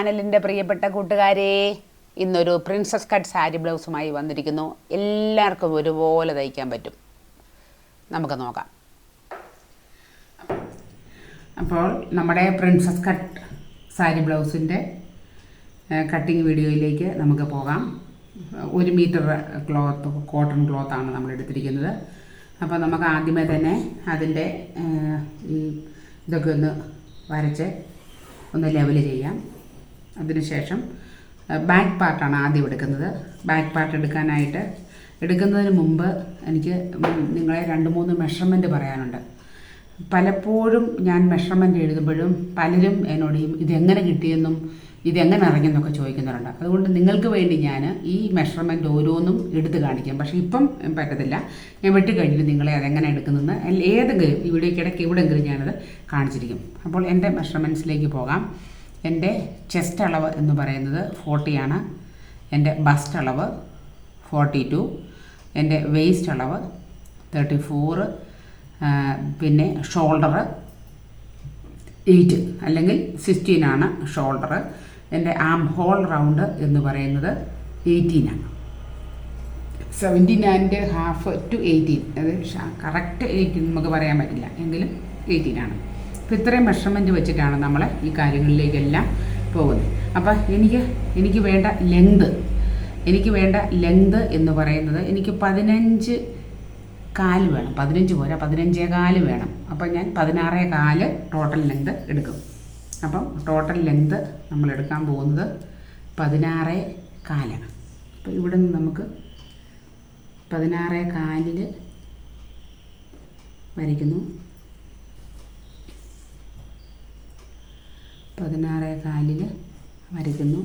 ചാനലിന്റെ പ്രിയപ്പെട്ട കൂട്ടുകാരെ ഇന്നൊരു പ്രിൻസസ് കട്ട് സാരി ബ്ലൗസുമായി വന്നിരിക്കുന്നു. എല്ലാവർക്കും ഒരുപോലെ തയ്ക്കാൻ പറ്റും. നമുക്ക് നോക്കാം. അപ്പോൾ നമ്മുടെ പ്രിൻസസ് കട്ട് സാരി ബ്ലൗസിന്റെ കട്ടിങ് വീഡിയോയിലേക്ക് നമുക്ക് പോകാം. ഒരു മീറ്റർ ക്ലോത്ത് കോട്ടൺ ക്ലോത്താണ് നമ്മൾ എടുത്തിരിക്കുന്നത്. അപ്പോൾ നമുക്ക് ആദ്യമേ തന്നെ അതിന്റെ ഇതൊക്കെ ഒന്ന് വരച്ച് ഒന്ന് ലെവൽ ചെയ്യാം. അതിനുശേഷം ബാക്ക് പാർട്ടാണ് ആദ്യം എടുക്കുന്നത്. ബാക്ക് പാർട്ട് എടുക്കാനായിട്ട് എടുക്കുന്നതിന് മുമ്പ് എനിക്ക് നിങ്ങളെ രണ്ട് മൂന്ന് മെഷർമെന്റ് പറയാനുണ്ട്. പലപ്പോഴും ഞാൻ മെഷർമെന്റ് എഴുതുമ്പോഴും പലരും എന്നോട് ഇതെങ്ങനെ കിട്ടിയെന്നും ഇതെങ്ങനെ ഇറങ്ങിയെന്നൊക്കെ ചോദിക്കുന്നവരുണ്ട്. അതുകൊണ്ട് നിങ്ങൾക്ക് വേണ്ടി ഞാൻ ഈ മെഷർമെന്റ് ഓരോന്നും എടുത്ത് കാണിക്കാം. പക്ഷേ ഇപ്പം പറ്റത്തില്ല. ഞാൻ വെട്ടിക്കഴിഞ്ഞിട്ട് നിങ്ങളെ അതെങ്ങനെ എടുക്കുന്നതെന്ന് ഏതെങ്കിലും ഇവിടേക്കിടയ്ക്ക് എവിടെയെങ്കിലും ഞാനത് കാണിച്ചിരിക്കും. അപ്പോൾ എന്റെ മെഷർമെൻസിലേക്ക് പോകാം. എന്റെ ചെസ്റ്റ് അളവ് എന്ന് പറയുന്നത് ഫോർട്ടിയാണ് എന്റെ ബസ്റ്റ് അളവ് ഫോർട്ടി ടു എന്റെ വേസ്റ്റ് അളവ് തേർട്ടി ഫോറ് പിന്നെ ഷോൾഡർ എയ്റ്റ് അല്ലെങ്കിൽ സിക്സ്റ്റീനാണ് ഷോൾഡർ എന്റെ ആം ഹോൾ റൗണ്ട് എന്ന് പറയുന്നത് എയ്റ്റീനാണ് seventeen and half to eighteen അത് കറക്റ്റ് എയ്റ്റീൻ നമുക്ക് പറയാൻ പറ്റില്ല. എങ്കിലും എയ്റ്റീൻ ആണ്. അപ്പോൾ ഇത്രയും മെഷർമെന്റ് വെച്ചിട്ടാണ് നമ്മൾ ഈ കാര്യങ്ങളിലേക്കെല്ലാം പോകുന്നത്. അപ്പോൾ എനിക്ക് എനിക്ക് വേണ്ട ലെങ്ത് എനിക്ക് വേണ്ട ലെങ്ത് എന്ന് പറയുന്നത് എനിക്ക് പതിനഞ്ച് കാൽ വേണം. പതിനഞ്ച് പോരാ പതിനഞ്ചേ കാൽ വേണം. അപ്പം ഞാൻ പതിനാറേ കാൽ ടോട്ടൽ ലെങ്ത് എടുക്കും. അപ്പം ടോട്ടൽ ലെങ്ത് നമ്മൾ എടുക്കാൻ പോകുന്നത് പതിനാറേ കാലാണ്. അപ്പോൾ ഇവിടെ നിന്ന് നമുക്ക് പതിനാറേ കാലിൽ വരയ്ക്കുന്നു. പതിനാറേ കാലിൽ വരയ്ക്കുന്നു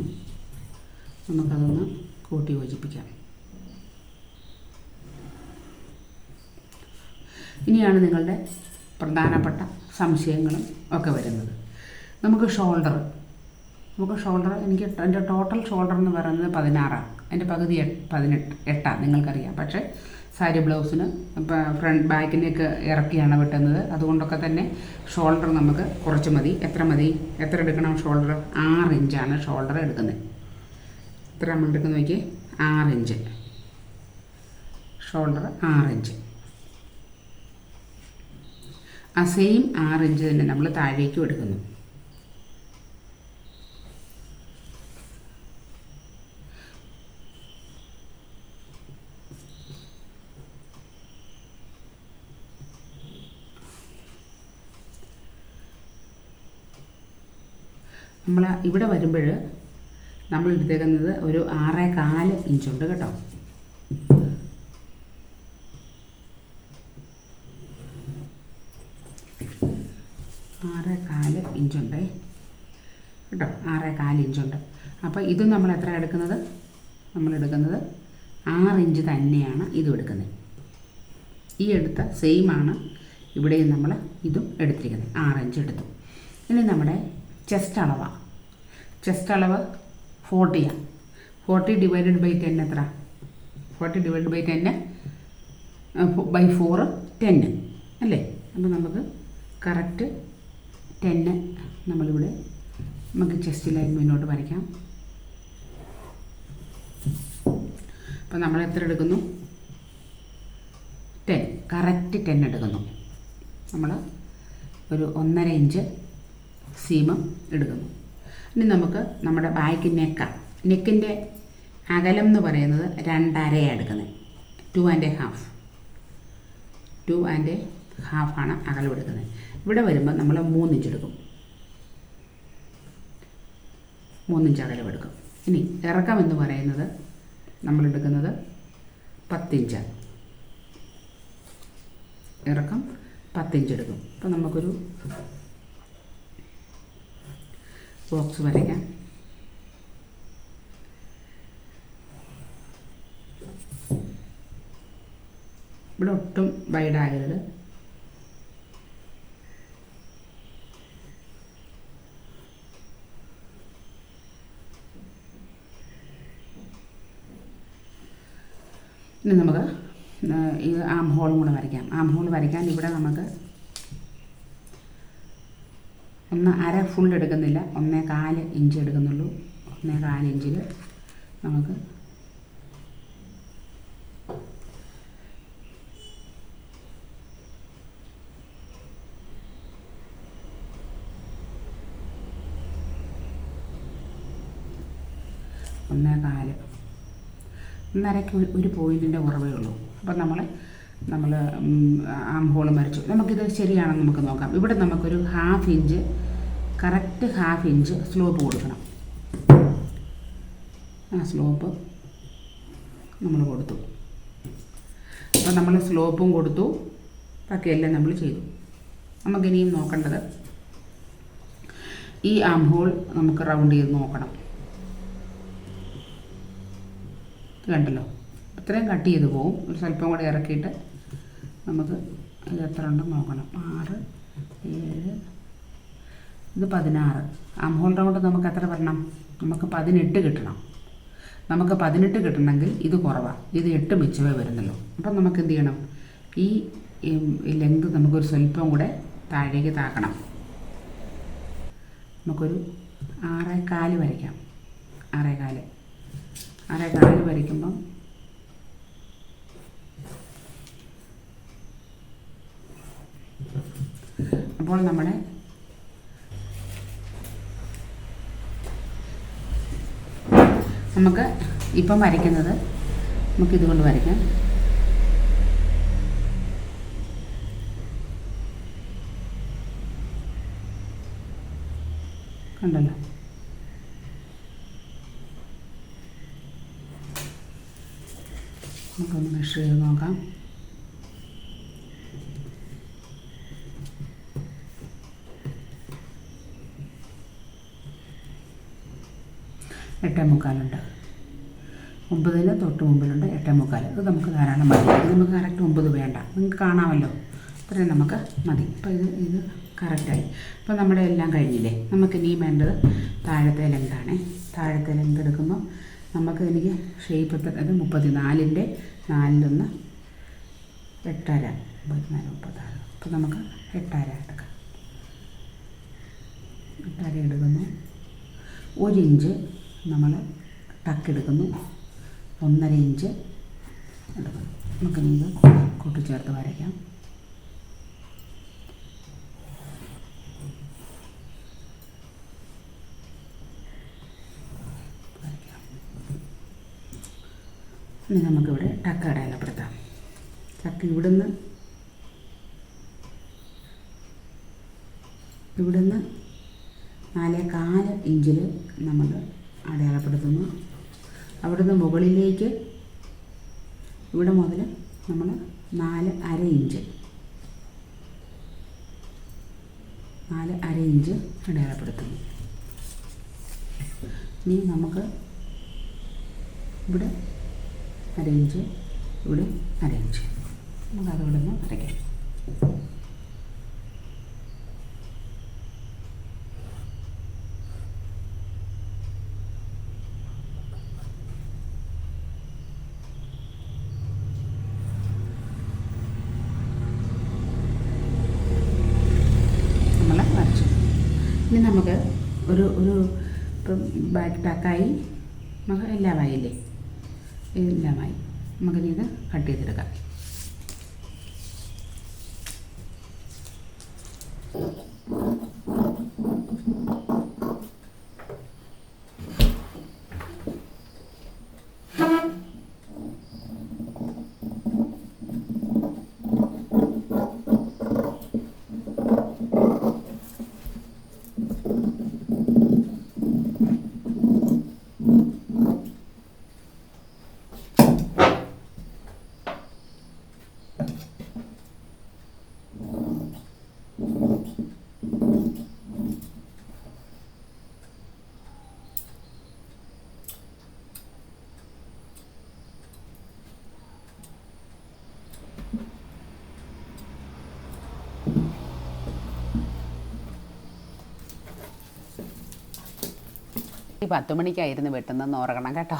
നമുക്കതൊന്ന് കൂട്ടി യോജിപ്പിക്കാം. ഇനിയാണ് നിങ്ങളുടെ പ്രധാനപ്പെട്ട സംശയങ്ങളും ഒക്കെ വരുന്നത്. നമുക്ക് ഷോൾഡർ നമുക്ക് ഷോൾഡർ എനിക്ക് എന്റെ ടോട്ടൽ ഷോൾഡർ എന്ന് പറയുന്നത് പതിനാറാണ്. എന്റെ പകുതി പതിനെട്ട് എട്ടാണ്. നിങ്ങൾക്കറിയാം. പക്ഷേ സാരി ബ്ലൗസിന് ഫ്രണ്ട് ബാക്കിലേക്ക് ഇറക്കിയാണ് വെട്ടുന്നത്. അതുകൊണ്ടൊക്കെ തന്നെ ഷോൾഡർ നമുക്ക് കുറച്ച് മതി. എത്ര മതി? എത്ര എടുക്കണം ഷോൾഡർ? ആറ് ഇഞ്ചാണ് ഷോൾഡർ എടുക്കുന്നത്. എത്ര നമ്മൾ എടുക്കുന്ന നോക്കി ആറ് ഇഞ്ച്. ഷോൾഡർ ആറ് ഇഞ്ച്. ആ സെയിം ആറ് ഇഞ്ച് തന്നെ നമ്മൾ താഴേക്കും എടുക്കുന്നു. നമ്മൾ ഇവിടെ വരുമ്പോൾ നമ്മൾ എടുത്തേക്കുന്നത് ഒരു ആറേ കാൽ ഇഞ്ചുണ്ട് കേട്ടോ. ആറ് കാൽ ഇഞ്ചുണ്ട്. കേട്ടോ ആറ് കാൽ ഇഞ്ചുണ്ട്. അപ്പോൾ ഇതും നമ്മൾ എത്ര എടുക്കുന്നത്? നമ്മൾ എടുക്കുന്നത് ആറ് ഇഞ്ച് തന്നെയാണ് ഇതും എടുക്കുന്നത്. ഈ എടുത്ത സെയിമാണ് ഇവിടെയും നമ്മൾ ഇതും എടുത്തിരിക്കുന്നത്. ആറ് ഇഞ്ച് എടുത്തു. ഇനി നമ്മുടെ ചെസ്റ്റ് അളവാണ് ചെസ്റ്റ് അളവ് ഫോർട്ടിയാണ് ഫോർട്ടി ഡിവൈഡഡ് ബൈ ടെൻ എത്ര ഫോർട്ടി ഡിവൈഡ് ബൈ ടെന്ന് ബൈ ഫോറ് ടെന്ന് അല്ലേ? അപ്പോൾ നമുക്ക് കറക്റ്റ് ടെന്ന് നമ്മളിവിടെ നമുക്ക് ചെസ്റ്റ് ലൈൻ മുന്നോട്ട് വരയ്ക്കാം. അപ്പോൾ നമ്മൾ എത്ര എടുക്കുന്നു? ടെൻ കറക്റ്റ് ടെൻ എടുക്കുന്നു. നമ്മൾ ഒരു ഒന്നര ഇഞ്ച് സീമം എടുക്കുന്നു. ഇനി നമുക്ക് നമ്മുടെ ബാക്ക് നെക്ക. നെക്കിന്റെ അകലം എന്ന് പറയുന്നത് രണ്ടരയാണ് എടുക്കുന്നത്. Two and a half two and a ഹാഫാണ് അകലം എടുക്കുന്നത്. ഇവിടെ വരുമ്പോൾ നമ്മൾ മൂന്നിഞ്ച് എടുക്കും. മൂന്നിഞ്ച് അകലം എടുക്കും. ഇനി ഇറക്കം എന്ന് പറയുന്നത് നമ്മൾ എടുക്കുന്നത് പത്തിഞ്ച്. ഇറക്കം പത്തിഞ്ച് എടുക്കും. അപ്പോൾ നമുക്കൊരു ബോക്സ് വരയ്ക്കാം ഇവിടെ ഒട്ടും വൈഡാകരുത് ഇനി നമുക്ക് ഈ ആം ഹോളും കൂടെ വരയ്ക്കാം. ആം ഹോൾ വരയ്ക്കാൻ ഇവിടെ നമുക്ക് ഒന്ന് അര ഫുൾ എടുക്കുന്നില്ല. ഒന്നേ കാൽ ഇഞ്ച് എടുക്കുന്നുള്ളൂ. ഒന്നേ കാൽ ഇഞ്ചിൽ നമുക്ക് ഒന്നേ കാൽ. ഒന്നരയ്ക്ക് ഒരു- പോയിന്റിന്റെ കുറവേ ഉള്ളൂ. അപ്പം നമ്മൾ നമ്മൾ ആം ഹോൾ മരിച്ചു നമുക്കിത് ശരിയാണെന്ന് നമുക്ക് നോക്കാം. ഇവിടെ നമുക്കൊരു half inch correct half inch slope കൊടുക്കണം. ആ സ്ലോപ്പ് നമ്മൾ കൊടുത്തു. അപ്പോൾ നമ്മൾ സ്ലോപ്പും കൊടുത്തു. ബാക്കിയെല്ലാം നമ്മൾ ചെയ്തു. നമുക്കിനിയും നോക്കേണ്ടത് ഈ ആം ഹോൾ നമുക്ക് റൗണ്ട് ചെയ്ത് നോക്കണം. കണ്ടല്ലോ? ഇത്രയും കട്ട് ചെയ്ത് പോവും. ഒരു സ്വല്പം കൂടെ ഇറക്കിയിട്ട് നമുക്ക് ഇത് എത്ര ഉണ്ടെന്ന് നോക്കണം. ആറ് ഏഴ് ഇത് പതിനാറ്. ആം ഹോൾ റൗണ്ട് നമുക്ക് എത്ര വരണം? നമുക്ക് പതിനെട്ട് കിട്ടണം. നമുക്ക് പതിനെട്ട് കിട്ടണമെങ്കിൽ ഇത് കുറവാണ് ഇത് എട്ട് മിച്ചമേ വരുന്നുള്ളൂ. അപ്പം നമുക്ക് എന്ത് ചെയ്യണം? ഈ ലെങ്ത് നമുക്കൊരു സ്വല്പം കൂടെ താഴേക്ക് താക്കണം. നമുക്കൊരു ആറേകാൽ വരയ്ക്കാം. ആറേകാൽ ആറേകാൽ വരയ്ക്കുമ്പം അപ്പോൾ നമ്മുടെ നമുക്ക് ഇപ്പം വരയ്ക്കുന്നത്. നമുക്ക് ഇതുകൊണ്ട് വരയ്ക്കാം. കണ്ടല്ലോ നമുക്കൊന്ന് മെഷർ ചെയ്ത് നോക്കാം എട്ടേ മുക്കാലുണ്ട് ഒമ്പതിന് തൊട്ട് മുമ്പിലുണ്ട് എട്ടേ മുക്കാൽ. ഇത് നമുക്ക് ധാരാളം മതി. ഇത് നമുക്ക് കറക്റ്റ് ഒമ്പത് വേണ്ട. നിങ്ങൾക്ക് കാണാമല്ലോ. ഇത്രയും നമുക്ക് മതി. അപ്പോൾ ഇത് ഇത് കറക്റ്റായി അപ്പോൾ നമ്മുടെ എല്ലാം കഴിഞ്ഞില്ലേ? നമുക്ക് ഇനിയും വേണ്ടത് താഴത്തെ ലെങ്താണ് താഴത്തെ ലെങ്ത് എടുക്കുമ്പോൾ നമുക്ക് എനിക്ക് ഷേപ്പ് എത്ര അത് മുപ്പത്തി നാലിന്റെ നാലിലൊന്ന് എട്ടര. മുപ്പത്തിനാല് മുപ്പത്താറ്. അപ്പോൾ നമുക്ക് എട്ടര എടുക്കാം. എട്ടര എടുക്കുന്നു. ഒരു ഇഞ്ച് നമ്മൾ ടക്കെടുക്കുന്നു ഒന്നര ഇഞ്ച് ഇത് കൂട്ടിച്ചേർത്ത് വരയ്ക്കാം. ഇനി നമുക്കിവിടെ ടക്ക് അടയാളപ്പെടുത്താം. ചക്ക ഇവിടുന്ന് ഇവിടുന്ന് നാലേ കാൽ ഇഞ്ചിൽ നമ്മൾ അടയാളപ്പെടുത്തുന്നു. അവിടുന്ന് മുകളിലേക്ക് ഇവിടെ മുതൽ നമ്മൾ നാല് അര ഇഞ്ച്. നാല് അര ഇഞ്ച് അടയാളപ്പെടുത്തുന്നു. ഇനി നമുക്ക് ഇവിടെ അര ഇഞ്ച് ഇവിടെ അര ഇഞ്ച്. നമുക്ക് അതവിടെ നിന്ന് വരയ്ക്കാം നമ്മൾ വരച്ചു ഇനി നമുക്ക് ഒരു ഒരു ഇപ്പം ബാക്ക് പാക്കായി. നമുക്ക് എല്ലാമായില്ലേ? എല്ലാമായി. നമുക്കിനി ഇത് കട്ട് ചെയ്തെടുക്കാം. ഈ പത്ത് മണിക്കായിരുന്നു വെട്ടുന്നതെന്ന് ഓർക്കണം കേട്ടോ.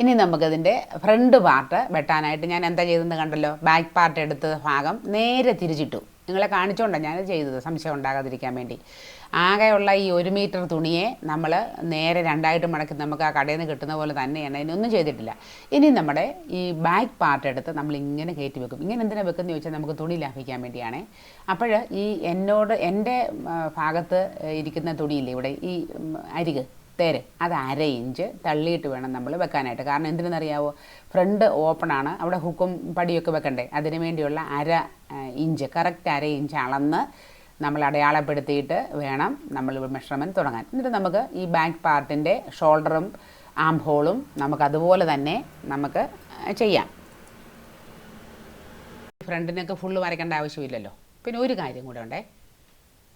ഇനി നമുക്കതിന്റെ ഫ്രണ്ട് പാർട്ട് വെട്ടാനായിട്ട് ഞാൻ എന്താ ചെയ്തതെന്ന് കണ്ടല്ലോ? ബാക്ക് പാർട്ട് എടുത്ത ഭാഗം നേരെ തിരിച്ചിട്ടു. നിങ്ങളെ കാണിച്ചുകൊണ്ടാണ് ഞാനത് ചെയ്തത്. സംശയം ഉണ്ടാകാതിരിക്കാൻ വേണ്ടി. ആകെയുള്ള ഈ ഒരു മീറ്റർ തുണിയെ നമ്മൾ നേരെ രണ്ടായിട്ട് മടക്കി നമുക്ക് ആ കടയിൽ നിന്ന് കിട്ടുന്ന പോലെ തന്നെയാണ്. അതിനൊന്നും ചെയ്തിട്ടില്ല. ഇനി നമ്മുടെ ഈ ബാക്ക് പാർട്ട് എടുത്ത് നമ്മൾ ഇങ്ങനെ കയറ്റി വെക്കും. ഇങ്ങനെ എന്തിനാണ് വെക്കുന്നത് ചോദിച്ചാൽ നമുക്ക് തുണി ലാഭിക്കാൻ വേണ്ടിയാണ്. അപ്പോൾ ഈ എന്നോട് എന്റെ ഭാഗത്ത് ഇരിക്കുന്ന തുണിയില്ലേ ഇവിടെ ഈ അരിക് തേര് അത് അര ഇഞ്ച് തള്ളിയിട്ട് വേണം നമ്മൾ വെക്കാനായിട്ട്. കാരണം എന്തിനെന്നറിയാവോ? ഫ്രണ്ട് ഓപ്പൺ ആണ്. അവിടെ ഹുക്കും പടിയൊക്കെ വെക്കണ്ടേ. അതിന് വേണ്ടിയുള്ള അര ഇഞ്ച് കറക്റ്റ് അര ഇഞ്ച് അളന്ന് നമ്മൾ അടയാളപ്പെടുത്തിയിട്ട് വേണം നമ്മൾ മെഷർമെന്റ് തുടങ്ങാൻ. എന്നിട്ട് നമുക്ക് ഈ ബാക്ക് പാർട്ടിന്റെ ഷോൾഡറും ആംഹോളും നമുക്ക് അതുപോലെ തന്നെ നമുക്ക് ചെയ്യാം. ഫ്രണ്ടിനൊക്കെ ഫുള്ള് വരയ്ക്കേണ്ട ആവശ്യമില്ലല്ലോ. പിന്നെ ഒരു കാര്യം കൂടെ ഉണ്ടേ.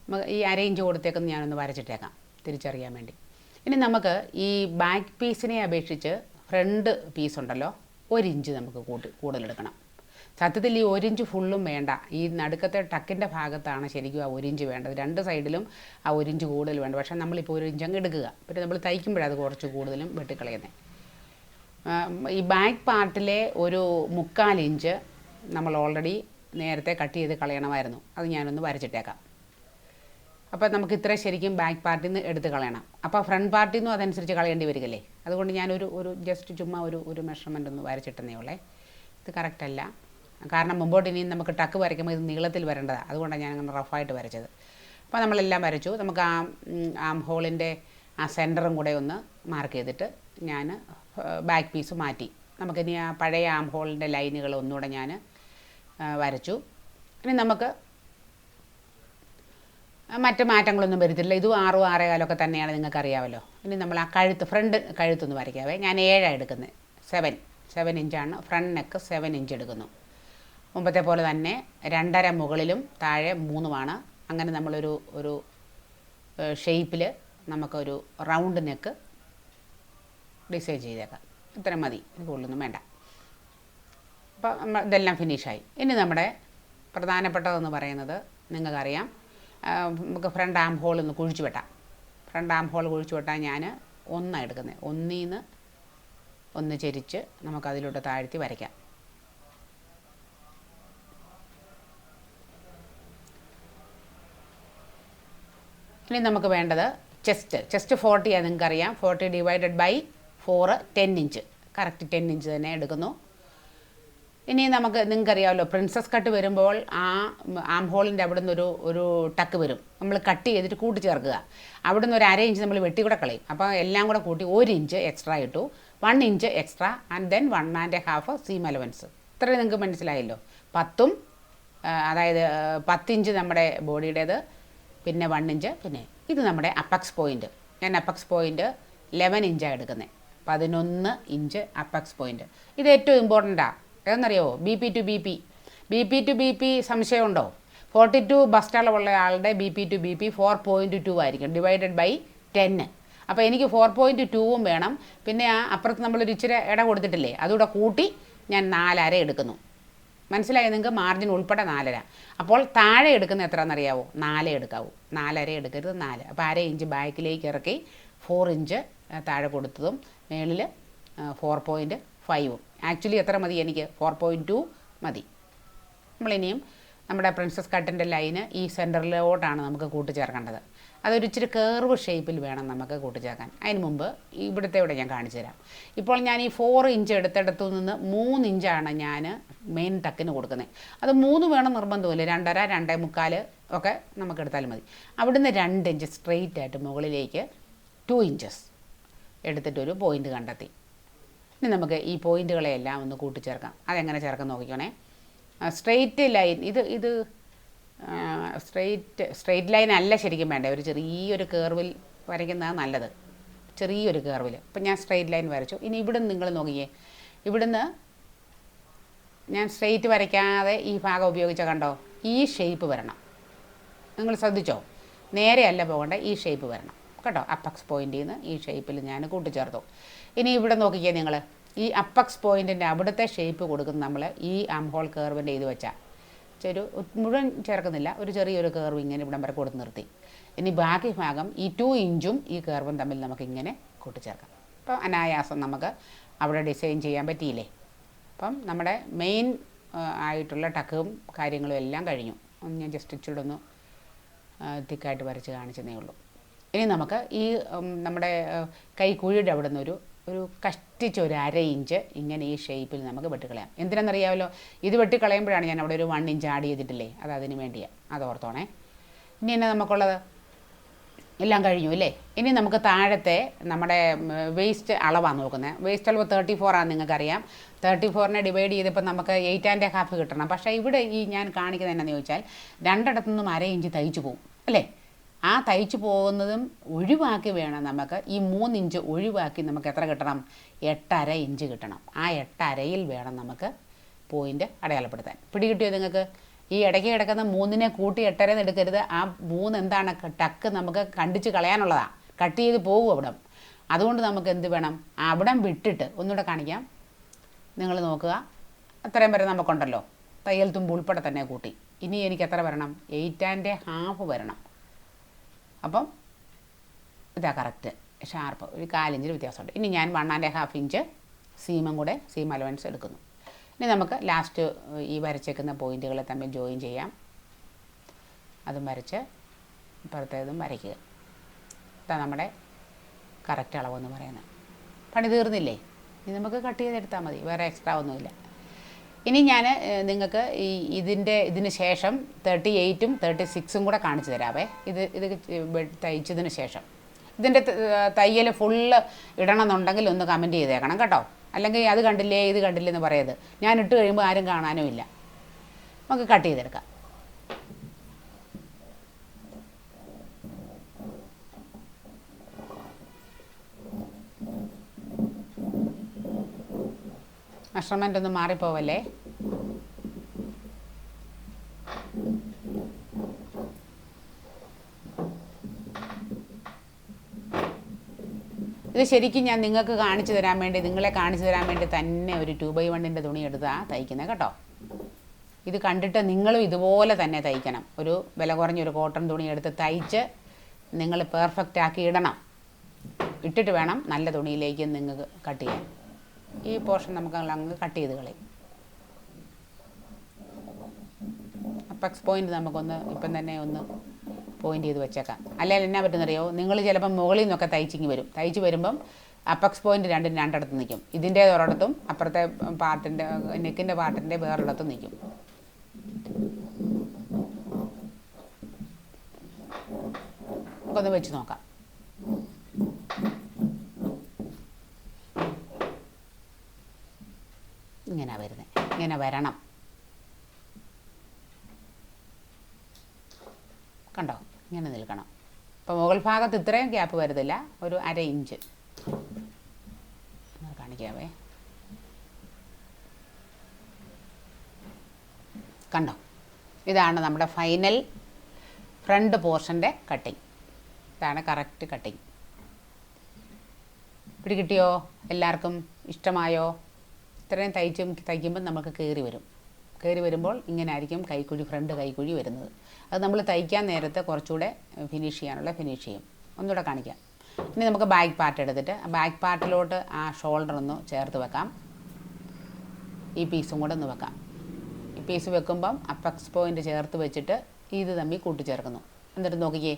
നമുക്ക് ഈ അരേഞ്ച് കൊടുത്തേക്കൊന്ന് ഞാനൊന്ന് വരച്ചിട്ടേക്കാം തിരിച്ചറിയാൻ വേണ്ടി. ഇനി നമുക്ക് ഈ ബാക്ക് പീസിനെ അപേക്ഷിച്ച് ഫ്രണ്ട് പീസ് ഉണ്ടല്ലോ ഒരു ഇഞ്ച് നമുക്ക് കൂട്ടി കൂടുതലെടുക്കണം. സത്യത്തിൽ ഈ ഒരിഞ്ച് ഫുള്ളും വേണ്ട. ഈ നടുക്കത്തെ ടക്കിന്റെ ഭാഗത്താണ് ശരിക്കും ആ ഒരിഞ്ച് വേണ്ടത്. രണ്ട് സൈഡിലും ആ ഒരിഞ്ച് കൂടുതൽ വേണ്ട. പക്ഷേ നമ്മളിപ്പോൾ ഒരു ഇഞ്ച് അങ്ങ് എടുക്കുക. പിന്നെ നമ്മൾ തയ്ക്കുമ്പോഴത് കുറച്ച് കൂടുതലും വെട്ടിക്കളയുന്നത് ഈ ബാക്ക് പാർട്ടിലെ ഒരു മുക്കാൽ ഇഞ്ച് നമ്മൾ ഓൾറെഡി നേരത്തെ കട്ട് ചെയ്ത് കളയണമായിരുന്നു. അത് ഞാനൊന്ന് വരച്ചിട്ടേക്കാം. അപ്പോൾ നമുക്ക് ഇത്ര ശരിക്കും ബാക്ക് പാർട്ടിൽ നിന്ന് എടുത്ത് കളയണം. അപ്പോൾ ഫ്രണ്ട് പാർട്ടിൽ നിന്നും അതനുസരിച്ച് കളയേണ്ടി വരികയില്ലേ? അതുകൊണ്ട് ഞാനൊരു ഒരു ജസ്റ്റ് ചുമ്മാ ഒരു ഒരു മെഷർമെന്റ് ഒന്ന് വരച്ചിട്ടെന്നേ ഉള്ളേ. ഇത് കറക്റ്റ് അല്ല. കാരണം മുമ്പോട്ട് ഇനിയും നമുക്ക് ടക്ക് വരയ്ക്കുമ്പോൾ ഇത് നീളത്തിൽ വരേണ്ടതാണ്. അതുകൊണ്ടാണ് ഞാൻ അങ്ങനെ റഫായിട്ട് വരച്ചത്. അപ്പോൾ നമ്മളെല്ലാം വരച്ചു. നമുക്ക് ആ ആം ഹോളിന്റെ ആ സെന്ററും കൂടെ ഒന്ന് മാർക്ക് ചെയ്തിട്ട് ഞാൻ ബാക്ക് പീസ് മാറ്റി. നമുക്കിനി ആ പഴയ ആം ഹോളിന്റെ ലൈനുകൾ ഒന്നുകൂടെ ഞാൻ വരച്ചു. ഇനി നമുക്ക് മറ്റ് മാറ്റങ്ങളൊന്നും വരുത്തില്ല. ഇതും ആറും ആറേകാലൊക്കെ തന്നെയാണ് നിങ്ങൾക്കറിയാമല്ലോ. ഇനി നമ്മൾ ആ കഴുത്ത് ഫ്രണ്ട് കഴുത്തൊന്ന് വരയ്ക്കാവേ. ഞാൻ ഏഴാണ് എടുക്കുന്നത്. സെവൻ. സെവൻ ഇഞ്ചാണ്. ഫ്രണ്ട് നെക്ക് സെവൻ ഇഞ്ച് എടുക്കുന്നു. മുമ്പത്തെ പോലെ തന്നെ രണ്ടര മുകളിലും താഴെ മൂന്നുമാണ്. അങ്ങനെ നമ്മളൊരു ഒരു ഷേപ്പിൽ നമുക്കൊരു റൗണ്ട് നെക്ക് ഡിസൈൻ ചെയ്തേക്കാം. ഇത്ര മതി കൂടുതലൊന്നും വേണ്ട. അപ്പോൾ നമ്മൾ ഇതെല്ലാം ഫിനിഷായി ഇനി നമ്മുടെ പ്രധാനപ്പെട്ടതെന്ന് പറയുന്നത് നിങ്ങൾക്കറിയാം. നമുക്ക് ഫ്രണ്ട് ആം ഹോൾ ഒന്ന് കുഴിച്ചു വെട്ടാം. ഫ്രണ്ട് ആം ഹോൾ കുഴിച്ചു വെട്ടാൻ ഞാൻ ഒന്നാണ് എടുക്കുന്നത് ഒന്നിൽ നിന്ന് ഒന്ന് ചെരിച്ച് നമുക്കതിലോട്ട് താഴ്ത്തി വരയ്ക്കാം. ഇനി നമുക്ക് വേണ്ടത് ചെസ്റ്റ്. ചെസ്റ്റ് ഫോർട്ടിയാണ് നിങ്ങൾക്കറിയാം. Forty divided by four ten inch correct ten inch തന്നെ എടുക്കുന്നു. ഇനി നമുക്ക് നിങ്ങൾക്കറിയാമല്ലോ പ്രിൻസസ് കട്ട് വരുമ്പോൾ ആ ആം ഹോളിന്റെ അവിടെ നിന്നൊരു ഒരു ടക്ക് വരും. നമ്മൾ കട്ട് ചെയ്തിട്ട് കൂട്ടി ചേർക്കുക അവിടെ നിന്ന് ഒരു അര ഇഞ്ച് നമ്മൾ വെട്ടി കൂടെ കളയും. അപ്പോൾ എല്ലാം കൂടെ കൂട്ടി ഒരു ഇഞ്ച് എക്സ്ട്രാ ഇട്ടു. One inch extra and then one and half seam allowance ഇത്രയും നിങ്ങൾക്ക് മനസ്സിലായല്ലോ. പത്തും അതായത് പത്തിഞ്ച് നമ്മുടെ ബോഡിയുടേത് പിന്നെ വൺ ഇഞ്ച് പിന്നെ ഇത് നമ്മുടെ അപ്പക്സ് പോയിന്റ് ഞാൻ അപ്പക്സ് പോയിന്റ് ലെവൻ ഇഞ്ചാണ് എടുക്കുന്നത് പതിനൊന്ന് ഇഞ്ച് അപ്പക്സ് പോയിന്റ് ഇത് ഏറ്റവും ഇമ്പോർട്ടന്റാണ് ഏതെന്നറിയാമോ B P to B P B P to B P സംശയമുണ്ടോ? ഫോർട്ടി ടു ബസ് അളവുള്ള ആളുടെ B P to B P four point two ആയിരിക്കും. ഡിവൈഡഡ് ബൈ ടെന്ന് അപ്പോൾ എനിക്ക് ഫോർ പോയിന്റ് ടൂവും വേണം. പിന്നെ ആ അപ്പുറത്ത് നമ്മളൊരു ഇച്ചിരി ഇട കൊടുത്തിട്ടില്ലേ? അതുകൂടെ കൂട്ടി ഞാൻ നാലര എടുക്കുന്നു. മനസ്സിലായി? നിങ്ങൾക്ക് മാർജിൻ ഉൾപ്പെടെ നാലര. അപ്പോൾ താഴെ എടുക്കുന്ന എത്രയെന്നറിയാവോ നാലേ എടുക്കാവൂ. നാലര എടുക്കരുത് നാല്. അപ്പോൾ അര ഇഞ്ച് ബാക്കിലേക്ക് ഇറക്കി ഫോർ ഇഞ്ച് താഴെ കൊടുത്തതും മേളിൽ ഫോർ പോയിന്റ് ഫൈവും ആക്ച്വലി എത്ര മതി എനിക്ക്? ഫോർ പോയിന്റ് ടു മതി. നമ്മളിനിയും നമ്മുടെ പ്രിൻസസ് കട്ടിന്റെ ലൈന് ഈ സെന്ററിലോട്ടാണ് നമുക്ക് കൂട്ടിച്ചേർക്കേണ്ടത്. അതൊരു ഇച്ചിരി കേർവ് ഷേപ്പിൽ വേണം നമുക്ക് കൂട്ടിച്ചേർക്കാൻ. അതിന് മുമ്പ് ഇവിടുത്തെ ഇവിടെ ഞാൻ കാണിച്ചു തരാം. ഇപ്പോൾ ഞാൻ ഈ ഫോർ ഇഞ്ച് എടുത്തിടത്തു നിന്ന് മൂന്ന് ഇഞ്ചാണ് ഞാൻ മെയിൻ ടക്കിന് കൊടുക്കുന്നത്. അത് മൂന്ന് വേണം നിർബന്ധമില്ല. രണ്ടര രണ്ടേ മുക്കാൽ ഒക്കെ നമുക്ക് എടുത്താലും മതി. അവിടുന്ന് രണ്ട് ഇഞ്ച് സ്ട്രെയിറ്റ് ആയിട്ട് മുകളിലേക്ക് ടു ഇഞ്ചസ് എടുത്തിട്ടൊരു പോയിന്റ് കണ്ടെത്തി. ഇനി നമുക്ക് ഈ പോയിന്റുകളെല്ലാം ഒന്ന് കൂട്ടിച്ചേർക്കാം. അതെങ്ങനെ ചേർക്കാൻ നോക്കിക്കോണേ. സ്ട്രെയിറ്റ് ലൈൻ ഇത് ഇത് സ്ട്രെയിറ്റ് സ്ട്രെയിറ്റ് ലൈൻ അല്ല ശരിക്കും വേണ്ടേ. ഒരു ചെറിയൊരു കേർവിൽ വരയ്ക്കുന്നതാണ് നല്ലത്. ചെറിയൊരു കേർവിൽ. ഇപ്പം ഞാൻ സ്ട്രെയിറ്റ് ലൈൻ വരച്ചു. ഇനി ഇവിടുന്ന് നിങ്ങൾ നോക്കിയേ. ഇവിടുന്ന് ഞാൻ സ്ട്രെയിറ്റ് വരയ്ക്കാതെ ഈ ഭാഗം ഉപയോഗിച്ച കണ്ടോ? ഈ ഷേപ്പ് വരണം. നിങ്ങൾ ശ്രദ്ധിച്ചോ? നേരെയല്ല പോകേണ്ട ഈ ഷേപ്പ് വരണം. കേട്ടോ? അപ്പക്സ് പോയിന്റിൽ നിന്ന് ഈ ഷേപ്പിൽ ഞാൻ കൂട്ടിച്ചേർത്തു. ഇനി ഇവിടെ നോക്കിക്കേ നിങ്ങൾ. ഈ അപ്പക്സ് പോയിന്റിന്റെ അവിടുത്തെ ഷേപ്പ് കൊടുക്കുന്ന നമ്മൾ ഈ ആം ഹോൾ കേർവിന്റെ ഇത് വെച്ചാൽ ഒരു മുഴുവൻ ചേർക്കുന്നില്ല. ഒരു ചെറിയൊരു കർവ് ഇങ്ങനെ ഇവിടം വരെ കൊടുത്ത് നിർത്തി. ഇനി ബാക്കി ഭാഗം ഈ ടു ഇഞ്ചും ഈ കർവും തമ്മിൽ നമുക്ക് ഇങ്ങനെ കൂട്ടിച്ചേർക്കാം. അപ്പോൾ അനായാസം നമുക്ക് അവിടെ ഡിസൈൻ ചെയ്യാൻ പറ്റിയില്ലേ? അപ്പം നമ്മുടെ മെയിൻ ആയിട്ടുള്ള ടക്കും കാര്യങ്ങളും എല്ലാം കഴിഞ്ഞു. ഞാൻ ജസ്റ്റ് ഇച്ചിരി ഒന്ന് തിക്കായിട്ട് വരച്ച് കാണിച്ചതേ ഉള്ളൂ. ഇനി നമുക്ക് ഈ നമ്മുടെ കൈക്കുഴിയുടെ അവിടെ നിന്ന് ഒരു കഷ്ടിച്ച് ഒരു അര ഇഞ്ച് ഇങ്ങനെ ഈ ഷേപ്പിൽ നമുക്ക് വെട്ടിക്കളയാം. എന്തിനാണെന്നറിയാമല്ലോ? ഇത് വെട്ടിക്കളയുമ്പോഴാണ് ഞാൻ അവിടെ ഒരു വൺ ഇഞ്ച് ആഡ് ചെയ്തിട്ടില്ലേ? അത് അതിന് വേണ്ടിയാണ് അത് ഓർത്തോണേ. ഇനി എന്നാ നമുക്കുള്ളത്? എല്ലാം കഴിഞ്ഞു അല്ലേ? ഇനി നമുക്ക് താഴത്തെ നമ്മുടെ വേസ്റ്റ് അളവാണ് നോക്കുന്നത്. വേസ്റ്റ് അളവ് തേർട്ടി ഫോറാണ് നിങ്ങൾക്കറിയാം. തേർട്ടി ഫോറിനെ ഡിവൈഡ് ചെയ്തപ്പോൾ നമുക്ക് എയ്റ്റ് ആൻഡ് ഹാഫ് കിട്ടണം. പക്ഷേ ഇവിടെ ഈ ഞാൻ കാണിക്കുന്നത് എന്നാന്ന് ചോദിച്ചാൽ രണ്ടിടത്തുനിന്നും അര ഇഞ്ച് തയ്ച്ചു പോകും അല്ലേ? ആ തയ്ച്ചു പോകുന്നതും ഒഴിവാക്കി വേണം നമുക്ക്. ഈ മൂന്ന് ഇഞ്ച് ഒഴിവാക്കി നമുക്ക് എത്ര കിട്ടണം? എട്ടര ഇഞ്ച് കിട്ടണം. ആ എട്ടരയിൽ വേണം നമുക്ക് പോയിന്റ് അടയാളപ്പെടുത്താൻ. പിടികിട്ടിയോ നിങ്ങൾക്ക്? ഈ ഇടയ്ക്ക് കിടക്കുന്ന മൂന്നിനെ കൂട്ടി എട്ടരന്ന് എടുക്കരുത്. ആ മൂന്ന് എന്താണ്? ടക്ക് നമുക്ക് കണ്ടിച്ച് കളയാനുള്ളതാണ് കട്ട് ചെയ്ത് പോകും അവിടം. അതുകൊണ്ട് നമുക്ക് എന്ത് വേണം? അവിടം വിട്ടിട്ട് ഒന്നുകൂടെ കാണിക്കാം. നിങ്ങൾ നോക്കുക. അത്രയും വരെ നമുക്കുണ്ടല്ലോ. തയ്യൽ തുമ്പ് ഉൾപ്പെടെ തന്നെ കൂട്ടി. ഇനി എനിക്ക് എത്ര വരണം? എയ്റ്റ് ആൻഡ് ഹാഫ് വരണം. അപ്പം ഇതാ കറക്റ്റ് ഷാർപ്പ് ഒരു കാലിഞ്ചിന് വ്യത്യാസമുണ്ട്. ഇനി ഞാൻ വൺ ആൻഡ് ഹാഫ് ഇഞ്ച് സീമും കൂടെ സീം അലവൻസ് എടുക്കുന്നു. ഇനി നമുക്ക് ലാസ്റ്റ് ഈ വരച്ചേക്കുന്ന പോയിന്റുകളെ തമ്മിൽ ജോയിൻ ചെയ്യാം. അതും വരച്ച് ഇപ്പുറത്തേതും വരയ്ക്കുക. ഇതാ നമ്മുടെ കറക്റ്റ് അളവെന്ന് പറയുന്നത്. പണി തീർന്നില്ലേ? ഇനി നമുക്ക് കട്ട് ചെയ്തെടുത്താൽ മതി. വേറെ എക്സ്ട്രാ ഒന്നുമില്ല. ഇനി ഞാൻ നിങ്ങൾക്ക് ഈ ഇതിന്റെ ഇതിന് ശേഷം തേർട്ടി എയ്റ്റും തേർട്ടി സിക്സും കൂടെ കാണിച്ചു തരാവേ. ഇത് ഇത് തയ്ച്ചതിന് ശേഷം. ഇതിന്റെ തയ്യൽ ഫുള്ള് ഇടണമെന്നുണ്ടെങ്കിൽ ഒന്ന് കമന്റ് ചെയ്തേക്കണം കേട്ടോ. അല്ലെങ്കിൽ അത് കണ്ടില്ലേ ഇത് കണ്ടില്ലേ എന്ന് പറയരുത്. ഞാൻ ഇട്ട് കഴിയുമ്പോൾ ആരും കാണാനും ഇല്ല നമുക്ക് കട്ട് ചെയ്തെടുക്കാം. മെഷർമെന്റ് ഒന്നും മാറിപ്പോവല്ലേ? ഇത് ശരിക്കും ഞാൻ നിങ്ങൾക്ക് കാണിച്ചു തരാൻ വേണ്ടി നിങ്ങളെ കാണിച്ചു തരാൻ വേണ്ടി തന്നെ ഒരു ടു ബൈ വണ്ണിന്റെ തുണി എടുത്താ തയ്ക്കുന്നത് കേട്ടോ. ഇത് കണ്ടിട്ട് നിങ്ങളും ഇതുപോലെ തന്നെ തയ്ക്കണം. ഒരു വില കുറഞ്ഞൊരു കോട്ടൺ തുണി എടുത്ത് തയ്ച്ച് നിങ്ങൾ പെർഫെക്റ്റ് ആക്കി ഇടണം. ഇട്ടിട്ട് വേണം നല്ല തുണിയിലേക്ക് നിങ്ങൾക്ക് കട്ട് ചെയ്യാൻ. ഈ പോർഷൻ നമുക്ക് അങ്ങ് കട്ട് ചെയ്ത് കളയും. അപ്പക്സ് പോയിന്റ് നമുക്കൊന്ന് ഇപ്പം തന്നെ ഒന്ന് പോയിന്റ് ചെയ്ത് വെച്ചേക്കാം. അല്ലെങ്കിൽ എന്നാ പറ്റുന്നറിയോ? നിങ്ങൾ ചിലപ്പം മുകളിൽ നിന്നൊക്കെ തയ്ച്ചിങ്ങി വരും. തയ്ച്ച് വരുമ്പം അപ്പക്സ് പോയിന്റ് രണ്ടും രണ്ടിടത്ത് നിൽക്കും. ഇതിന്റെ ഒരിടത്തും അപ്പുറത്തെ പാർട്ടിന്റെ നെക്കിന്റെ പാർട്ടിന്റെ വേറൊരിടത്തും നിൽക്കും. നമുക്കൊന്ന് വെച്ച് നോക്കാം ഇങ്ങനെ വരുന്നത് ഇങ്ങനെ വരണം. കണ്ടോ? ഇങ്ങനെ നിൽക്കണം. അപ്പോൾ മുകൾ ഭാഗത്ത് ഇത്രയും ഗ്യാപ്പ് വരുന്നില്ല. ഒരു അര ഇഞ്ച്. കാണിക്കാവേ. കണ്ടോ? ഇതാണ് നമ്മുടെ ഫൈനൽ ഫ്രണ്ട് പോർഷന്റെ കട്ടിങ് ഇതാണ് കറക്റ്റ് കട്ടിങ് പിടികിട്ടിയോ? എല്ലാവർക്കും ഇഷ്ടമായോ? ഇത്രയും തയ്ച്ചും തയ്ക്കുമ്പോൾ നമുക്ക് കയറി വരും. കയറി വരുമ്പോൾ ഇങ്ങനെ ആയിരിക്കും കൈക്കുഴി ഫ്രണ്ട് കൈക്കുഴി വരുന്നത്. അത് നമ്മൾ തയ്ക്കാൻ നേരത്തെ കുറച്ചുകൂടെ ഫിനിഷ് ചെയ്യാനുള്ള ഫിനിഷ് ചെയ്യും. ഒന്നുകൂടെ കാണിക്കാം. ഇനി നമുക്ക് ബാക്ക് പാർട്ട് എടുത്തിട്ട് ബാക്ക് പാർട്ടിലോട്ട് ആ ഷോൾഡർ ഒന്ന് ചേർത്ത് വെക്കാം. ഈ പീസും കൂടെ ഒന്ന് വെക്കാം. ഈ പീസ് വെക്കുമ്പം അപ്പക്സ് പോയിന്റ് ചേർത്ത് വെച്ചിട്ട് ഇത് തമ്മിൽ കൂട്ടിച്ചേർക്കുന്നു. എന്നിട്ട് നോക്കിക്കേ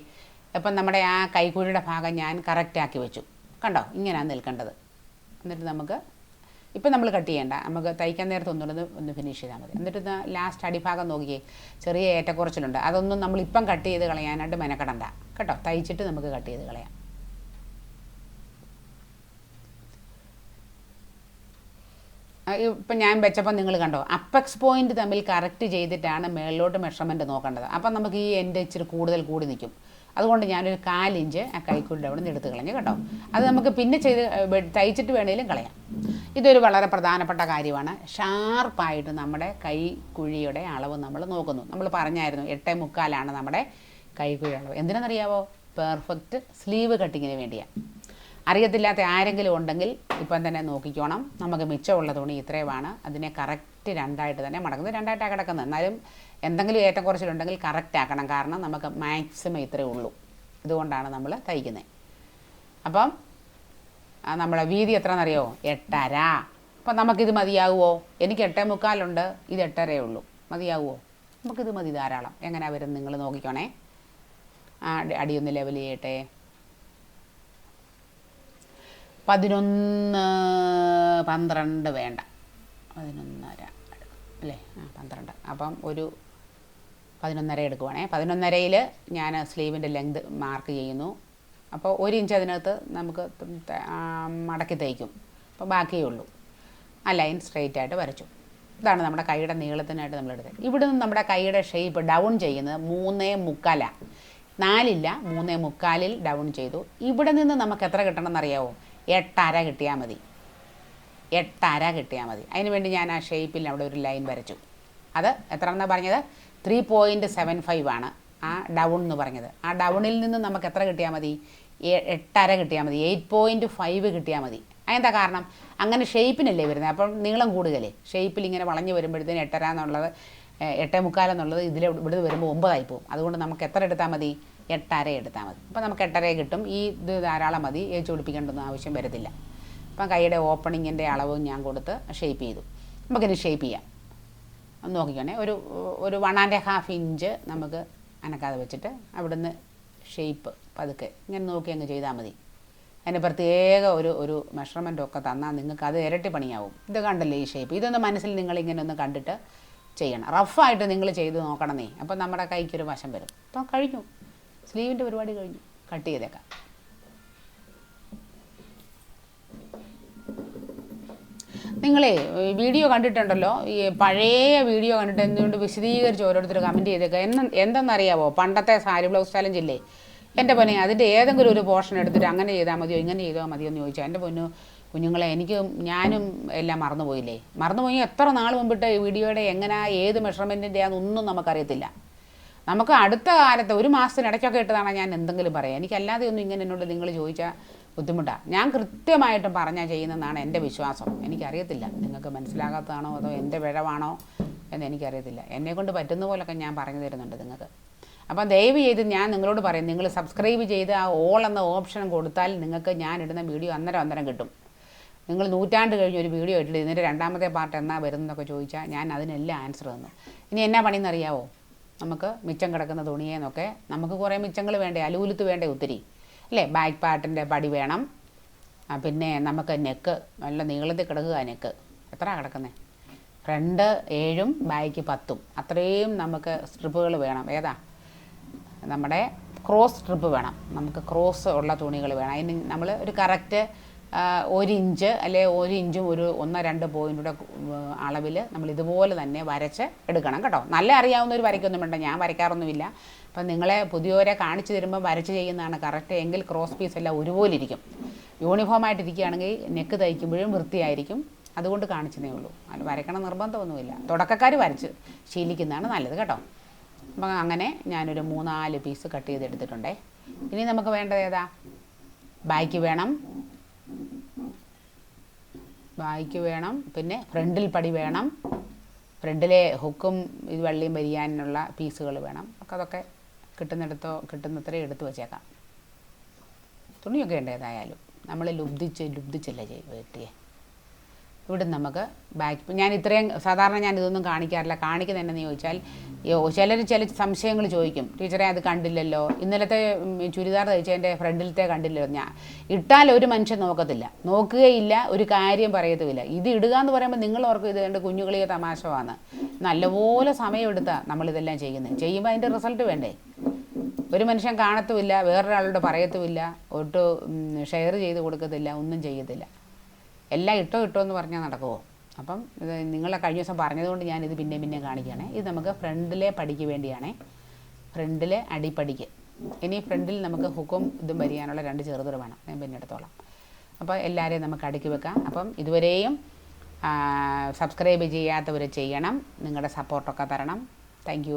അപ്പം നമ്മുടെ ആ കൈക്കുഴിയുടെ ഭാഗം ഞാൻ കറക്റ്റാക്കി വെച്ചു. കണ്ടോ? ഇങ്ങനെയാണ് നിൽക്കേണ്ടത്. എന്നിട്ട് നമുക്ക് ഇപ്പം നമ്മൾ കട്ട് ചെയ്യേണ്ട. നമുക്ക് തയ്ക്കാൻ നേരത്ത് ഒന്നുകൂടെ ഒന്ന് ഫിനിഷ് ചെയ്താൽ മതി. എന്നിട്ട് ലാസ്റ്റ് അടിഭാഗം നോക്കിയേ. ചെറിയ ഏറ്റക്കുറച്ചിലുണ്ട്. അതൊന്നും നമ്മൾ ഇപ്പം കട്ട് ചെയ്ത് കളയാനായിട്ട് മെനക്കെടണ്ട. കേട്ടോ? തയ്ച്ചിട്ട് നമുക്ക് കട്ട് ചെയ്ത് കളയാം. ഇപ്പം ഞാൻ വെച്ചപ്പോൾ നിങ്ങൾ കണ്ടോ? അപ്പെക്സ് പോയിന്റ് തമ്മിൽ കറക്റ്റ് ചെയ്തിട്ടാണ് മേളിലോട്ട് മെഷർമെന്റ് നോക്കേണ്ടത്. അപ്പം നമുക്ക് ഈ എന്റെ ഇച്ചിരി കൂടുതൽ കൂടി നിൽക്കും. അതുകൊണ്ട് ഞാനൊരു കാലിഞ്ച് ആ കൈക്കുഴിയുടെ അവിടെ നിന്ന് എടുത്ത് കളഞ്ഞു കേട്ടോ. അത് നമുക്ക് പിന്നെ ചെയ്ത് തയ്ച്ചിട്ട് വേണമെങ്കിലും കളയാം. ഇതൊരു വളരെ പ്രധാനപ്പെട്ട കാര്യമാണ്. ഷാർപ്പായിട്ട് നമ്മുടെ കൈക്കുഴിയുടെ അളവ് നമ്മൾ നോക്കുന്നു. നമ്മൾ പറഞ്ഞായിരുന്നു എട്ടേ മുക്കാലാണ് നമ്മുടെ കൈക്കുഴി അളവ്. എന്തിനാണെന്നറിയാവോ? പെർഫെക്റ്റ് സ്ലീവ് കട്ടിങ്ങിന് വേണ്ടിയാണ് അറിയത്തില്ലാത്ത ആരെങ്കിലും ഉണ്ടെങ്കിൽ ഇപ്പം തന്നെ നോക്കിക്കോണം. നമുക്ക് മിച്ചമുള്ള തുണി ഇത്രയുമാണ്. അതിനെ കറക്റ്റ് രണ്ടായിട്ട് തന്നെ മടക്കുന്നത് രണ്ടായിട്ടാണ് കിടക്കുന്നത്. എന്നാലും എന്തെങ്കിലും ഏറ്റം കുറച്ചിലുണ്ടെങ്കിൽ കറക്റ്റ് ആക്കണം. കാരണം നമുക്ക് മാക്സിമം ഇത്രയേ ഉള്ളൂ. ഇതുകൊണ്ടാണ് നമ്മൾ തയ്ക്കുന്നത് അപ്പം നമ്മളെ വീതി എത്രയെന്നറിയോ? എട്ടര. അപ്പം നമുക്കിത് മതിയാവുമോ എനിക്ക് എട്ടേ മുക്കാലുണ്ട്. ഇത് എട്ടരയേ ഉള്ളൂ. മതിയാവുമോ നമുക്കിത് മതി ധാരാളം. എങ്ങനെ വരും നിങ്ങൾ നോക്കിക്കോണേ. അടിയൊന്ന് ലെവൽ ചെയ്യട്ടെ. പതിനൊന്ന് പന്ത്രണ്ട് വേണ്ട. പതിനൊന്നര. അല്ലേ? ആ പന്ത്രണ്ട്. അപ്പം ഒരു പതിനൊന്നര എടുക്കുവാണേ. പതിനൊന്നരയിൽ ഞാൻ സ്ലീവിന്റെ ലെങ്ത് മാർക്ക് ചെയ്യുന്നു. അപ്പോൾ ഒരു ഇഞ്ച് അതിനകത്ത് നമുക്ക് മടക്കി തയ്ക്കും അപ്പോൾ ബാക്കിയേ ഉള്ളൂ ആ ലൈൻ സ്ട്രെയിറ്റ് ആയിട്ട് വരച്ചു. ഇതാണ് നമ്മുടെ കൈയുടെ നീളത്തിനായിട്ട് നമ്മൾ എടുത്തത് ഇവിടെ നിന്ന് നമ്മുടെ കൈയുടെ ഷേപ്പ് ഡൗൺ ചെയ്യുന്നത് മൂന്നേ മുക്കാലാണ് നാലില്ല മൂന്നേ മുക്കാലിൽ ഡൗൺ ചെയ്തു. ഇവിടെ നിന്ന് നമുക്ക് എത്ര കിട്ടണമെന്ന് അറിയാവോ എട്ടര കിട്ടിയാൽ മതി. എട്ടര കിട്ടിയാൽ മതി. അതിനുവേണ്ടി ഞാൻ ആ ഷേപ്പിൽ അവിടെ ഒരു ലൈൻ വരച്ചു. അത് എത്ര എന്നാണ് പറഞ്ഞത്? ത്രീ പോയിന്റ് സെവൻ ഫൈവ് ആണ് ആ ഡൗൺ എന്ന് പറഞ്ഞത്. ആ ഡൗണിൽ നിന്ന് നമുക്ക് എത്ര കിട്ടിയാൽ മതി? എട്ടര കിട്ടിയാൽ മതി. എയ്റ്റ് പോയിന്റ് ഫൈവ് കിട്ടിയാൽ മതി. അതെന്താ കാരണം? അങ്ങനെ ഷേപ്പിനല്ലേ വരുന്നത്. അപ്പം നീളം കൂടുതലേ ഷേപ്പിൽ ഇങ്ങനെ വളഞ്ഞ് വരുമ്പോഴത്തേന് എട്ടര എന്നുള്ളത് എട്ടേ മുക്കാൽ എന്നുള്ളത് ഇതിൽ ഇവിടെ വരുമ്പോൾ ഒമ്പതായി പോകും. അതുകൊണ്ട് നമുക്ക് എത്ര എടുത്താൽ മതി? എട്ടര എടുത്താൽ മതി. അപ്പോൾ നമുക്ക് എട്ടര കിട്ടും. ഈ ഇത് ധാരാളം മതി. ഏച്ച് പിടിപ്പിക്കേണ്ടൊന്നും ആവശ്യം വരത്തില്ല. അപ്പം കൈയുടെ ഓപ്പണിങ്ങിന്റെ അളവും ഞാൻ കൊടുത്ത് ഷേപ്പ് ചെയ്തു. നമുക്കിനി ഷേപ്പ് ചെയ്യാം. ഒന്ന് നോക്കിക്കണേ. ഒരു ഒരു വൺ ആൻഡ് ഹാഫ് ഇഞ്ച് നമുക്ക് അനക്കാതെ വെച്ചിട്ട് അവിടുന്ന് ഷേപ്പ് പതുക്കെ ഇങ്ങനെ നോക്കി അങ്ങ് ചെയ്താൽ മതി. അതിന് പ്രത്യേക ഒരു ഒരു ഒക്കെ തന്നാൽ നിങ്ങൾക്ക് അത് ഇരട്ടി പണിയാവും. ഇത് കണ്ടല്ലേ ഈ ഷേപ്പ് ഇതൊന്ന് മനസ്സിൽ നിങ്ങൾ ഇങ്ങനെ ഒന്ന് കണ്ടിട്ട് ചെയ്യണം. റഫായിട്ട് നിങ്ങൾ ചെയ്ത് നോക്കണമേ. അപ്പോൾ നമ്മുടെ കൈക്ക് ഒരു വശം വരും. അപ്പം കഴിഞ്ഞു. സ്ലീവിന്റെ പരിപാടി കഴിഞ്ഞു. കട്ട് ചെയ്തേക്കാം. നിങ്ങളെ വീഡിയോ കണ്ടിട്ടുണ്ടല്ലോ ഈ പഴയ വീഡിയോ കണ്ടിട്ട് എന്തുകൊണ്ട് വിശദീകരിച്ച് ഓരോരുത്തർ കമന്റ് ചെയ്തേക്കുക എന്ന് എന്തെന്നറിയാവോ? പണ്ടത്തെ സാരി ബ്ലൗസ് ചാലഞ്ച് ഇല്ലേ എന്റെ പൊന്നെ അതിന്റെ ഏതെങ്കിലും ഒരു പോർഷൻ എടുത്തിട്ട് അങ്ങനെ ചെയ്താൽ മതിയോ? ഇങ്ങനെ ചെയ്താൽ മതിയോ എന്ന് ചോദിച്ചാൽ എന്റെ പൊന്നു കുഞ്ഞുങ്ങളെ എനിക്ക് ഞാനും എല്ലാം മറന്നുപോയില്ലേ? മറന്നുപോയി എത്ര നാൾ മുമ്പിട്ട് വീഡിയോയുടെ എങ്ങനെ ഏത് മെഷർമെന്റിന്റെ ആണെന്നൊന്നും നമുക്കറിയത്തില്ല. നമുക്ക് അടുത്ത കാലത്ത് ഒരു മാസത്തിനിടയ്ക്കൊക്കെ ഇട്ടതാണ് ഞാൻ എന്തെങ്കിലും പറയാം. എനിക്കല്ലാതെ ഒന്നും ഇങ്ങനെ എന്നോട് നിങ്ങൾ ചോദിച്ചാൽ ബുദ്ധിമുട്ടാണ് ഞാൻ കൃത്യമായിട്ട് പറഞ്ഞാൽ ചെയ്യുന്നതെന്നാണ് എന്റെ വിശ്വാസം. എനിക്കറിയത്തില്ല. നിങ്ങൾക്ക് മനസ്സിലാകാത്തതാണോ അതോ എന്റെ പിഴവാണോ എന്ന് എനിക്കറിയത്തില്ല. എന്നെക്കൊണ്ട് പറ്റുന്ന പോലൊക്കെ ഞാൻ പറഞ്ഞു തരുന്നുണ്ട് നിങ്ങൾക്ക്. അപ്പം ദയവ് ചെയ്ത് ഞാൻ നിങ്ങളോട് പറയും നിങ്ങൾ സബ്സ്ക്രൈബ് ചെയ്ത് ആ ഓൾ എന്ന ഓപ്ഷൻ കൊടുത്താൽ നിങ്ങൾക്ക് ഞാൻ ഇടുന്ന വീഡിയോ അന്നേരം അന്നേരം കിട്ടും. നിങ്ങൾ നൂറ്റാണ്ട് കഴിഞ്ഞ് ഒരു വീഡിയോ ഇട്ടിട്ട് ഇതിന്റെ രണ്ടാമത്തെ പാർട്ട് എന്നാ വരുന്നതൊക്കെ ചോദിച്ചാൽ ഞാൻ അതിനെല്ലാം ആൻസർ തന്നു. ഇനി എന്നാ പണിയെന്നറിയാവോ? നമുക്ക് മിച്ചം കിടക്കുന്ന തുണിയേന്നൊക്കെ നമുക്ക് കുറേ മിച്ചങ്ങൾ വേണ്ടേ? അലൂലത്ത് വേണ്ടേ ഒത്തിരി? അല്ലേ? ബാക്ക് പാർട്ടിന്റെ പടി വേണം. പിന്നെ നമുക്ക് നെക്ക് നല്ല നീളത്തിൽ കിടക്കുക നെക്ക്. എത്ര കിടക്കുന്നത് ഫ്രണ്ട് ഏഴും ബാക്ക് പത്തും. അത്രയും നമുക്ക് സ്ട്രിപ്പുകൾ വേണം. ഏതാ? നമ്മുടെ ക്രോസ് സ്ട്രിപ്പ് വേണം. നമുക്ക് ക്രോസ് ഉള്ള തുണികൾ വേണം. അതിന് നമ്മൾ ഒരു കറക്റ്റ് ഒരു ഇഞ്ച് അല്ലെ ഒരു ഇഞ്ചും ഒരു ഒന്നോ രണ്ട് പോയിന്റൂടെ അളവിൽ നമ്മൾ ഇതുപോലെ തന്നെ വരച്ച് എടുക്കണം കേട്ടോ. നല്ല അറിയാവുന്ന ഒരു വരയ്ക്കൊന്നും വേണ്ട ഞാൻ വരയ്ക്കാറൊന്നുമില്ല. അപ്പം നിങ്ങളെ പുതിയവരെ കാണിച്ചു തരുമ്പോൾ വരച്ച് ചെയ്യുന്നതാണ് കറക്റ്റ് എങ്കിൽ ക്രോസ് പീസ് എല്ലാം ഒരുപോലെ ഇരിക്കും. യൂണിഫോം ആയിട്ട് ഇരിക്കുകയാണെങ്കിൽ നെക്ക് തയ്ക്കുമ്പോഴും വൃത്തിയായിരിക്കും. അതുകൊണ്ട് കാണിച്ചതേ ഉള്ളൂ. അത് വരയ്ക്കണം നിർബന്ധമൊന്നുമില്ല. തുടക്കക്കാർ വരച്ച് ശീലിക്കുന്നതാണ് നല്ലത് കേട്ടോ. അപ്പം അങ്ങനെ ഞാനൊരു മൂന്നാൽ പീസ് കട്ട് ചെയ്തെടുത്തിട്ടുണ്ടേ. ഇനി നമുക്ക് വേണ്ടത് ഏതാ? ബാക്ക് വേണം. ബാക്ക് വേണം പിന്നെ ഫ്രണ്ടിൽ പടി വേണം ഫ്രണ്ടിലെ ഹുക്കും ഇത് വെള്ളിയും വരിയാനുള്ള പീസുകൾ വേണം. ഒക്കെ അതൊക്കെ കിട്ടുന്നിടത്തോ കിട്ടുന്നത്ര എടുത്തു വച്ചേക്കാം. തുണിയൊക്കെ ഉണ്ട് ഏതായാലും നമ്മൾ ലുബ്ധിച്ച് ലുബ്ധിച്ചല്ലേ ചെയ്ത് വെട്ടിയേ. ഇവിടെ നമുക്ക് ബാക്ക് ഞാൻ ഇത്രയും സാധാരണ ഞാൻ ഇതൊന്നും കാണിക്കാറില്ല. കാണിക്കുന്നത് എന്നു ചോദിച്ചാൽ ചിലർ ചില സംശയങ്ങൾ ചോദിക്കും. ടീച്ചറെ അത് കണ്ടില്ലല്ലോ. ഇന്നലത്തെ ചുരിദാർ തയ്ച്ചതിന്റെ ഫ്രണ്ടിലത്തെ കണ്ടില്ലല്ലോ. ഞാൻ ഇട്ടാൽ ഒരു മനുഷ്യൻ നോക്കത്തില്ല. നോക്കുകയില്ല ഒരു കാര്യം പറയത്തുമില്ല. ഇത് ഇടുക എന്ന് പറയുമ്പോൾ നിങ്ങൾ ഓർക്കും ഇത് കണ്ട് കുഞ്ഞുകളിയെ തമാശമാണ് നല്ലപോലെ സമയമെടുത്താണ് നമ്മളിതെല്ലാം ചെയ്യുന്നത്. ചെയ്യുമ്പോൾ അതിന്റെ റിസൾട്ട് വേണ്ടേ? ഒരു മനുഷ്യൻ കാണത്തുമില്ല വേറൊരാളോട് പറയത്തുമില്ല ഒട്ട് ഷെയർ ചെയ്ത് കൊടുക്കത്തില്ല ഒന്നും ചെയ്യത്തില്ല. എല്ലാം ഇട്ടോ ഇട്ടോ എന്ന് പറഞ്ഞാൽ നടക്കുമോ അപ്പം ഇത് നിങ്ങളെ കഴിഞ്ഞ ദിവസം പറഞ്ഞതുകൊണ്ട് ഞാൻ ഇത് പിന്നെ പിന്നെ കാണിക്കുകയാണ്. ഇത് നമുക്ക് ഫ്രണ്ടിലെ പടിക്ക് വേണ്ടിയാണ്. ഫ്രണ്ടിലെ അടിപ്പടിക്ക്. ഇനി ഫ്രണ്ടിൽ നമുക്ക് ഹുക്കും ഇതും വരിയാനുള്ള രണ്ട് ചെറുതൊരു വേണം. ഞാൻ പിന്നെ എടുത്തോളാം. അപ്പോൾ എല്ലാവരെയും നമുക്ക് അടുക്കി വെക്കാം. അപ്പം ഇതുവരെയും സബ്സ്ക്രൈബ് ചെയ്യാത്തവർ ചെയ്യണം. നിങ്ങളുടെ സപ്പോർട്ടൊക്കെ തരണം. താങ്ക്